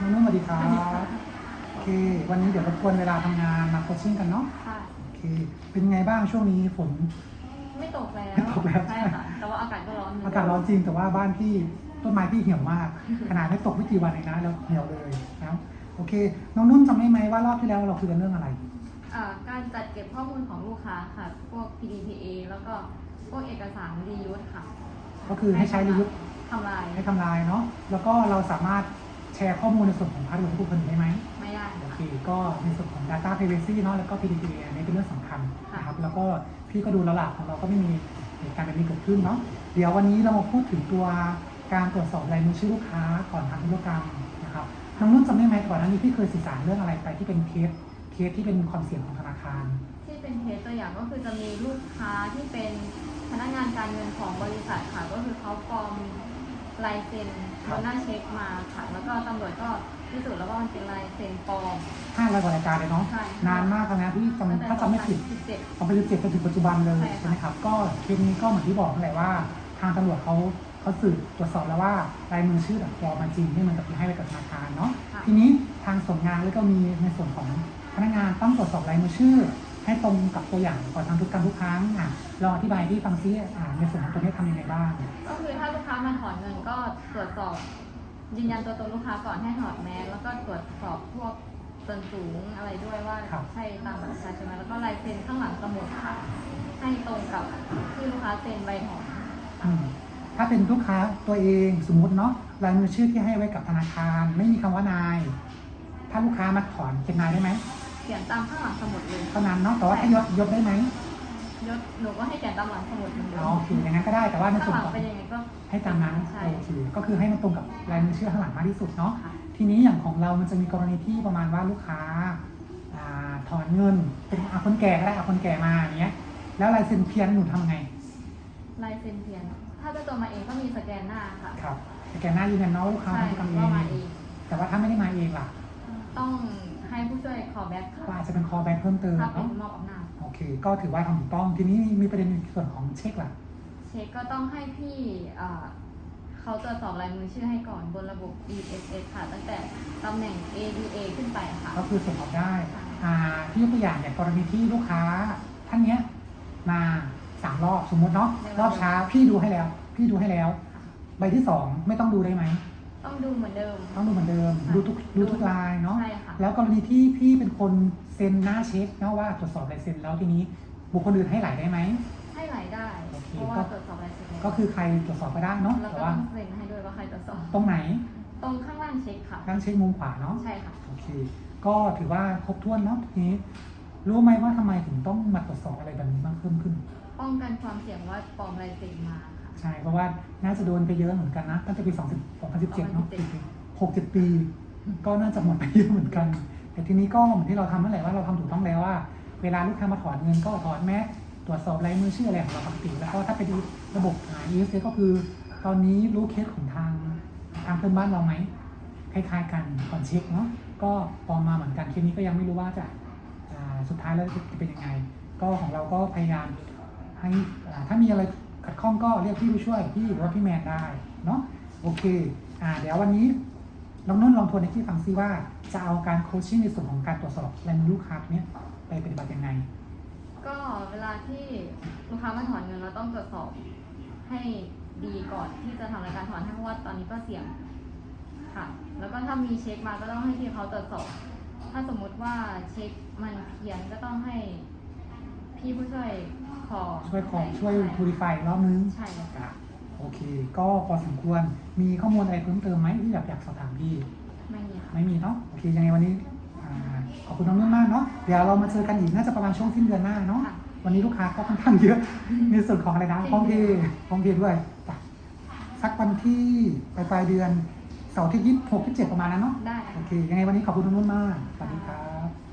น้องนุ่นสวัสดีครับ โอเค วันนี้เดี๋ยวรบกวนเวลาทำงานมาโคชชิ่งกันเนาะ ค่ะ โอเค เป็นไงบ้างช่วงนี้ฝน ไม่ตกแล้วไม่ตกแล้ว ใช่ค่ะ แต่ว่าอากาศก็ร้อนเหมืนอากาศร้อนจริงแต่ว่าบ้านพี่ต้นไม้พี่เหี่ยวมาก ขนาดไม่ตกไม่กี่วันเองนะแล้วเหี่ยวเลยนะโอเค น้องนุ่นจำได้ไหมว่ารอบที่แล้วเราคุยกันเรื่องอะไร อ่าการจัดเก็บข้อมูลของลูกค้าค่ะ พวก PDPA แล้วก็พวกเอกสารรียูสค่ะก็คือให้ใช้รียุททำลายให้ทำลายเนาะแล้วก็เราสามารถ แชร์ข้อมูลในส่วนของพาร์ทเวิร์ดผู้คนได้ไหมไม่ได้โอค่ะเคก็ในส่วนของ Data Privacy เนาะแล้วก็ PDPA อันนี้เป็นเรื่องสำคัญนะครับแล้วก็พี่ก็ดูแล้วล่ะของเราก็ไม่มีเหตุการณ์แบบนี้เกิดขึ้นเนาะเดี๋ยววันนี้เรามาพูดถึงตัวการตรวจสอบลายมือชื่อลูกค้าก่อนทำธุรกรรมนะครับน้องนุ่นจำได้ไหมก่อนหน้านี้พี่เคยสื่อสารเรื่องอะไรไปที่เป็นเคสเคสที่เป็นความเสี่ยงของธนาคาร ที่เป็นเคสตัวอย่างก็คือจะมีลูกค้าที่เป็นพนักงานการเงินของบริษัทค่ะก็คือเขาปลอม ลายเซ็นครับบนหน้าเช็คมาค่ะ แล้วก็ตำรวจก็พิสูจน์แล้วว่ามันเป็นลายเซ็นปลอม ห้าร้อยกว่ารายการเลยเนาะ ใช่นานมากแล้วนะที่จำถ้าจำไม่ผิด 2017 เอาไปเจ็บจนถึงปัจจุบันเลยใช่ค่ะ ใช่ไหมครับ ก็เคสนี้ก็เหมือนที่บอกนั่นแหละว่า ทางตำรวจเขาเขาสืบตรวจสอบแล้วว่าลายมือชื่อแบบปลอมมาจริงไม่เหมือนกับที่ให้ไว้กับธนาคารเนาะค่ะ ทีนี้ทางส่วนงานแล้วก็มีในส่วนของพนักงานต้องตรวจสอบลายมือชื่อ ให้ตรงกับตัวอย่างก่อนทำทุกการทุกครั้งอะลองอธิบายที่ฟังซิอ่าในส่วนของตัวนี้ทำยังไงบ้าง ก็คือถ้าลูกค้ามาถอนเงินก็ตรวจสอบ ยืนยันตัวตนลูกค้าก่อนให้ถอดแมสแล้วก็ตรวจสอบพวกส่วนสูงอะไรด้วยว่าครับ ใช่ตามบัตรประชาชนไหมแล้วก็ลายเซ็นข้างหลังสมุดค่ะ ให้ตรงกับที่ลูกค้าเซ็นใบถอนอืมถ้าเป็นลูกค้าตัวเองสมมุติเนาะลายมือชื่อที่ให้ไว้กับธนาคาร ไม่มีคำว่านาย ถ้าลูกค้ามาถอนเป็นนายได้ไหมเขียนตามข้างหลังสมุดเลยเท่านั้นเนาะแต่ว่าถ้ายศยศได้ไหมยศหนูก็ให้เขียนตามหลังสมุดเหมือนเดิอ๋อมโอเคอย่างนั้นก็ได้แต่ว่าในข้างส่วนหลังของเป็นยังไงก็ ให้ตามนั้นใช่ โอเคก็คือให้มันตรงกับลายมือชื่อข้างหลังมากที่สุดเนาะ ค่ะ ทีนี้อย่างของเรามันจะมีกรณีที่ประมาณว่าลูกค้าอ่าถอนเงิน เป็นอาคนแก่ก็ได้เอาคนแก่มาอย่างเงี้ย แล้วลายเซ็นเพี้ยนหนูทำไง ลายเซ็นเทียน ถ้าเจ้าตัวมาเองก็มีสแกนหน้าค่ะครับสแกนหน้ายืนยันเนาะว่าลูกค้าใช่ทำเอก็มาเองงแต่ว่าถ้าไม่ได้มาเองล่ะ ต้อง ให้ผู้ช่วยขอแบ็คก็ค่ะอาจจะเป็นคอแบ็กเพิ่มเติมถ้าเป็นเนาะมอบอำนาจโอเค ก็ถือว่าทำถูกต้องทีนี้มีประเด็นในส่วนของเช็คล่ะเช็คก็ต้องให้พี่เอ่อเขาตรวจสอบลายมือชื่อให้ก่อนบนระบบ ESS ค่ะ ตั้งแต่ตำแหน่ง ADA ขึ้นไปค่ะ ก็คือส่งออกได้ค่ะอ่าที่ยกตัวอย่างอย่างกรณีที่ลูกค้าท่านเนี้ยมาสามรอบสมมติเนาะรอบเช้าพี่ดูให้แล้ว พี่ดูให้แล้ว ใบที่สองไม่ต้องดูได้ไหมต้อง ดูเหมือนเดิม ต้องดูเหมือนเดิมค่ะดูทุกดูทุกลายเนาะ ใช่ค่ะ แล้วกรณีที่พี่เป็นคนเซ็นหน้าเช็คเนาะว่าตรวจสอบลายเซ็นแล้วทีนี้ บุคคลอื่นให้ไหลได้ไหม ให้ไหลได้ โอเคเพราะว่าก็ ตรวจสอบลายเซ็นก็คือใครตรวจสอบก็ได้เนาะ แล้วแต่ก็ว่าต้องเซ็นให้ด้วยว่าใครตรวจสอบ ตรงไหนตรงข้างล่างเช็คค่ะ ตั้งเช็คมุมขวาเนาะ ใช่ค่ะ โอเค ก็ถือว่าครบถ้วนเนาะทีนี้ รู้ไหมว่าทำไมถึงต้องมาตรวจสอบอะไรแบบนี้มากเพิ่มขึ้น ป้องกันความเสี่ยงว่าปลอมลายเซ็นมาค่ะ ใช่เพราะว่าน่าจะโดนไปเยอะเหมือนกันนะตั้งแต่ปี20 2017เนาะ2017หกเจ็ดปี ก็น่าจะหมดไปเยอะเหมือนกัน แต่ทีนี้ก็เหมือนที่เราทำนั่นแหละว่าเราทำถูกต้องแล้วว่า เวลาลูกค้ามาถอนเงินก็ถอนแม้ตรวจสอบลายมือชื่ออะไรของเราปกติแล้วก็ถ้าไปดูระบบหา ES ก็คือ ตอนนี้รู้เคสของทางทางเพื่อนบ้านเราไหมคล้ายๆกันก่อนเช็คเนาะก็ปลอมมาเหมือนกันเคสนี้ก็ยังไม่รู้ว่าจะอ่าสุดท้ายแล้วจะเป็นยังไง ก็ของเราก็พยายามให้อ่าถ้ามีอะไร ขัดข้องก็เรียกพี่ผู้ช่วยพี่หรือว่าพี่แมนได้เนาะโอเคอ่าเดี๋ยววันนี้ลองนุ่นลองทวนในที่ฟังซิว่าจะเอาการโคชชิ่งในส่วนของการตรวจสอบลายมือลูกค้าเนี้ยไปปฏิบัติยังไง ก็เวลาที่ลูกค้ามาถอนเงินเราต้องตรวจสอบให้ดีก่อนที่จะทำรายการถอนให้เพราะว่าตอนนี้ก็เสี่ยงค่ะ แล้วก็ถ้ามีเช็คมาก็ต้องให้ที่เขาตรวจสอบ ถ้าสมมุติว่าเช็คมันเพี้ยนก็ต้องให้ พี่ผู้ช่วยขอช่วยขอช่วยใพูริฟายรอบนึงใช่ค่ะอะ โอเค ก็พอสมควร มีข้อมูลอะไรเพิ่มเติมไหมที่อยากอยากสอบถามพี่ ไม่มีค่ะไม่มีเนาะ โอเค ยังไงวันนี้อ่าขอบคุณน้องนุ่นมากเนาะ เดี๋ยวเรามาเจอกันอีกน่าจะประมาณช่วงสิ้นเดือนหน้าเนาะค่ะวันนี้ลูกค้าก็ค่อนข้างเยอะ ในส่วนของอะไรนะห้องที่ห้องที่ด้วยจ้ะสักวันที่ปลายปลายๆเดือนเสาร์ที่ยี่สิบหกที่เจ็ดประมาณนั้นเนาะ ได้โอเค ยังไงวันนี้ขอบคุณน้องนุ่นมาก สวัสดีครับ